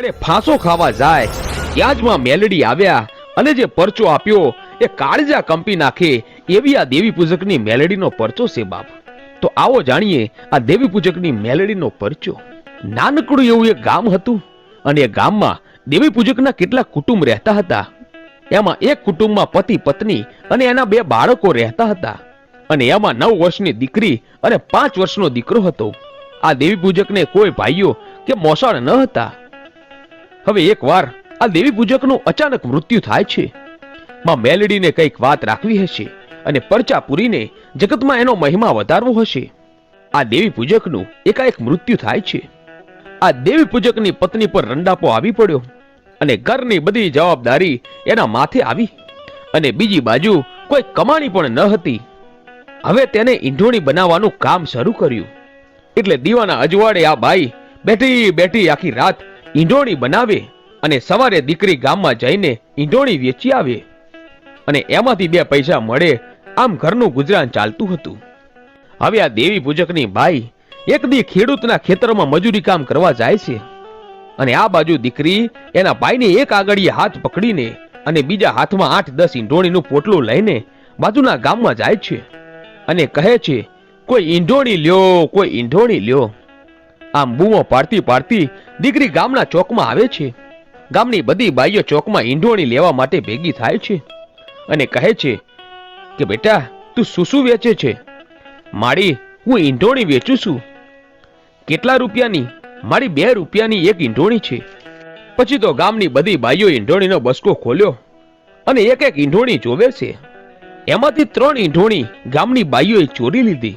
અરે ફાંસો ખાવા જાય. ત્યાં મેલડી આવ્યા અને જે પરચો આપ્યો, એ કાળજા કંપી નાખે એવી આ દેવી પૂજકની મેલડીનો પરચો છે બાપ. તો આવો જાણીએ આ દેવી પૂજકની મેલડીનો પરચો. નાનકડું એવું એક ગામ હતું અને એ ગામમાં દેવી પૂજકના કેટલા કુટુંબ રહેતા હતા. એમાં એક કુટુંબમાં પતિ, પત્ની અને એના બે બાળકો રહેતા હતા. અને એમાં નવ વર્ષની દીકરી અને પાંચ વર્ષનો દીકરો હતો. આ દેવી પૂજકને કોઈ ભાઈઓ કે મોસાળ ન હતા. હવે એકવાર આ દેવી પૂજકનું અચાનક મૃત્યુ થાય છે. માં મેલડીને કંઈક વાત રાખવી હશે અને પરચા પૂરીને જગતમાં એનો મહિમા વધારવો હશે. આ દેવી પૂજકનું એકાએક મૃત્યુ થાય છે. આ દેવી પૂજકની પત્ની પર રંડાપો આવી પડ્યો અને ઘરની બધી જવાબદારી એના માથે આવી અને બીજી બાજુ કોઈ કમાણી પણ ન હતી. હવે તેને ઈંઢોણી બનાવવાનું કામ શરૂ કર્યું. એટલે દીવાના અજવાડે આ બાઈ બેઠી બેઠી આખી રાત ઈંઢોણી બનાવે અને સવારે દીકરી ગામમાં જઈને ઈંઢોણી વેચી આવે. અને એમાંથી બે પૈસા મળે, આમ ઘરનું ગુજરાન ચાલતું હતું. હવે આ દેવી પૂજકની બાઈ એક દી ખેડૂતના ખેતરમાં મજૂરી કામ કરવા જાય છે. અને આ બાજુ દીકરી એના ભાઈને એક આગળીએ હાથ પકડીને અને બીજા હાથમાં આઠ દસ ઈંઢોણીનું પોટલું લઈને બાજુના ગામમાં જાય છે. અને કહે છે, કોઈ ઈંઢોણી લ્યો, કોઈ ઈંઢોણી લ્યો. આમ બૂમો પાડતી પાડતી દીકરી ગામના ચોકમાં આવે છે. ગામની બધી બાઈઓ ચોકમાં ઈંઢોણી લેવા માટે ભેગી થાય છે અને કહે છે કે, બેટા, તું શું શું વેચે છે? માડી હું ઈંઢોણી વેચું છું. કેટલા રૂપિયાની? મારી બે રૂપિયાની એક ઈંઢોણી છે. પછી તો ગામની બધી બાઈઓ ઈંઢોણીનો બસકો ખોલ્યો અને એક એક ઈંઢોણી જોવે છે. એમાંથી ત્રણ ઈંઢોણી ગામની બાઈઓએ ચોરી લીધી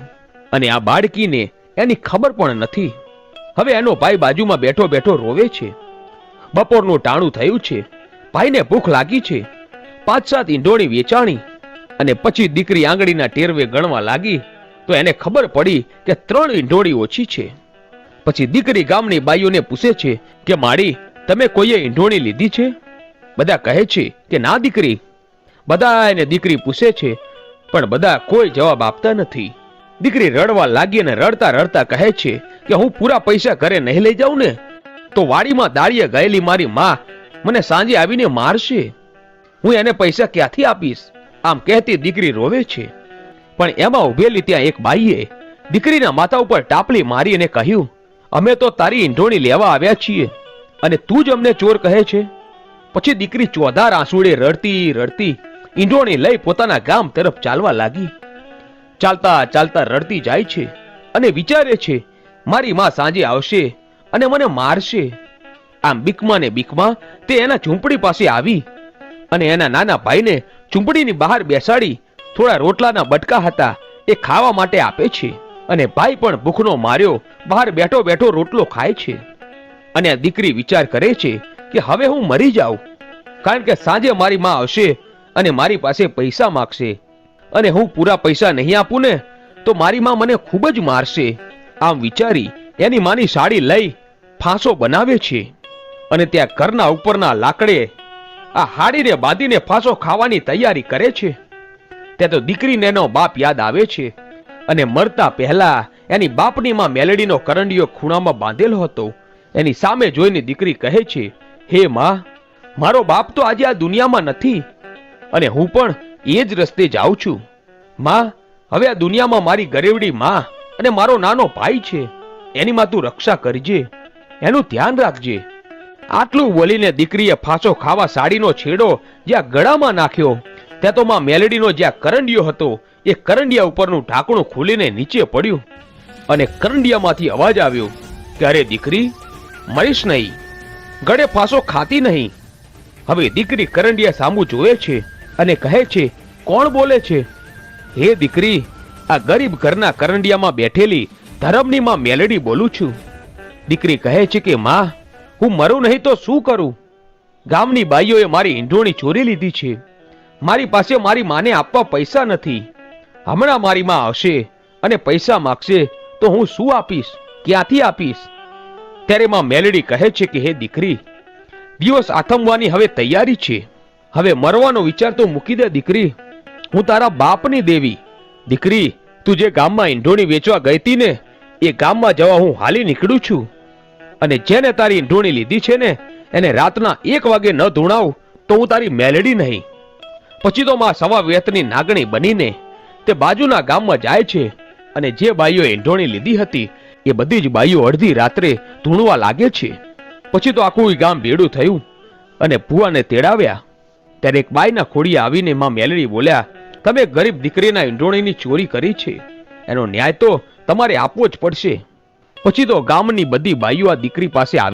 અને આ બાળકીને એની ખબર પણ નથી. હવે એનો ભાઈ બાજુમાં બેઠો બેઠો રોવે છે. બપોરનું ટાણું થયું છે. ભાઈને ભૂખ લાગી છે. પાંચ સાત ઈંઢોણી વેચાણી અને પછી દીકરી આંગળીના ટેરવે ગણવા લાગી તો એને ખબર પડી કે ત્રણ ઈંડોળી ઓછી છે. પછી દીકરી ગામની બાઈઓને પૂછે છે કે માડી તમે કોઈએ ઈંઢોણી લીધી છે? બધા કહે છે કે, ના દીકરી. બધા એને દીકરી પૂછે છે, પણ બધા કોઈ જવાબ આપતા નથી. દીકરી રડવા લાગી અને રડતા રડતા કહે છે કે હું પૂરા પૈસા ઘરે નહીં લઈ જાઉં ને, તો વાડીમાં દાળીએ ગયેલી મારી માં મને સાંજે આવીને મારશે. હું એને પૈસા ક્યાંથી આપીશ? આમ કહેતી દીકરી રોવે છે. પણ એમાં ઉભેલી ત્યાં એક બાઈએ દીકરીના માથા ઉપર ટાપલી મારી અને કહ્યું, અમે તો તારી ઈંઢોણી લેવા આવ્યા છીએ અને તું જ અમને ચોર કહે છે. પછી દીકરી ચોધાર આંસુડે રડતી રડતી ઈંઢોણી લઈ પોતાના ગામ તરફ ચાલવા લાગી. ચાલતા ચાલતા રડતી જાય છે અને વિચારે છે, મારી માં સાંજે આવશે અને મને મારશે. આમ બીકમાં ને બીકમાં તે એના ઝૂંપડી પાસે આવી અને એના નાના ભાઈને ઝૂંપડીની બહાર બેસાડી થોડા રોટલાના બટકા હતા એ ખાવા માટે આપે છે અને ભાઈ પણ ભૂખનો માર્યો, બહાર બેઠો બેઠો રોટલો ખાય છે. અને આ દીકરી વિચાર કરે છે કે હવે હું મરી જાઉં, કારણ કે સાંજે મારી માં આવશે અને મારી પાસે પૈસા માગશે. અને હું પૂરા પૈસા નહીં આપું ને, તો મારી માં મને ખૂબ જ મારશે. આમ વિચારી એની માની સાડી લઈ ફાંસો બનાવે છે અને ત્યાં ઘરના ઉપરના લાકડે આ હાડીને બાંધીને ફાંસો ખાવાની તૈયારી કરે છે. ત્યાં તો દીકરીને એનો બાપ યાદ આવે છે અને મરતા પહેલા એની બાપની માં મેલડીનો કરંડિયો ખૂણામાં બાંધેલો હતો. એની સામે જોઈને દીકરી કહે છે, હે માં, મારો બાપ તો આજે આ દુનિયામાં નથી અને હું પણ એ જ રસ્તે જાઉં છું. માં, હવે આ દુનિયામાં મારી ગરેવડી માં અને મારો નાનો ભાઈ છે. એની માં તું રક્ષા કરજે. એનું ધ્યાન રાખજે. આટલું બોલીને દીકરીએ ફાંસો ખાવા સાડીનો છેડો જ્યાં ગળામાં નાખ્યો, ત્યાં તો માં મેલડીનો જ્યાં કરંડિયો હતો, એ કરંડિયા ઉપરનું ઢાંકણું ખુલીને નીચે પડ્યું અને કરંડિયામાંથી અવાજ આવ્યો, ત્યારે દીકરી મરીશ નહીં. ગળે ફાંસો ખાતી નહીં. હવે દીકરી કરંડિયા સામું જોવે છે. અને કહે છે, કોણ બોલે છે? હે દીકરી, આ ગરીબ ઘરના કરંડિયામાં બેઠેલી ધરમની માં મેલડી બોલું છું. દીકરી કહે છે કે, માં, હું મરું નહીં તો શું કરું? ગામની બાઈઓએ મારી ઈંઢોણી ચોરી લીધી છે. મારી પાસે મારી માને આપવા પૈસા નથી. હમણાં મારી માં આવશે અને પૈસા માગશે તો હું શું આપીશ? ક્યાંથી આપીશ? ત્યારે માં મેલડી કહે છે કે, હે દીકરી, દિવસ આથમવાની હવે તૈયારી છે. હવે મરવાનો વિચાર તો મૂકી દે દીકરી. હું તારા બાપની દેવી. દીકરી, તું જે ગામમાં ઈંઢોણી વેચવા ગઈ હતી ને, એ ગામમાં જવા હું હાલી નીકળું છું. અને જેને તારી ઈંઢોણી લીધી છે ને, એને રાતના એક વાગે ન ધૂણાવ તો હું તારી મેલડી નહીં. પછી તો માં સવા વેતની નાગણી બનીને તે બાજુના ગામમાં જાય છે અને જે બાઈઓ ઈંઢોણી લીધી હતી, એ બધી જ બાઈઓ અડધી રાત્રે ધૂણવા લાગે છે. પછી તો આખું ગામ ભેડું થયું અને ભુવાને તેડાવ્યા. ત્યારે એક બાઈના ખોડીએ આવીને માં મેલડી બોલ્યા, તમે ગરીબ દીકરીના ઈંઢોણીની ચોરી કરી છે. એનો ન્યાય તો તમારે આપવો જ પડશે. પછી તો ગામની બધી બાઈઓ આ દીકરી પાસે આવી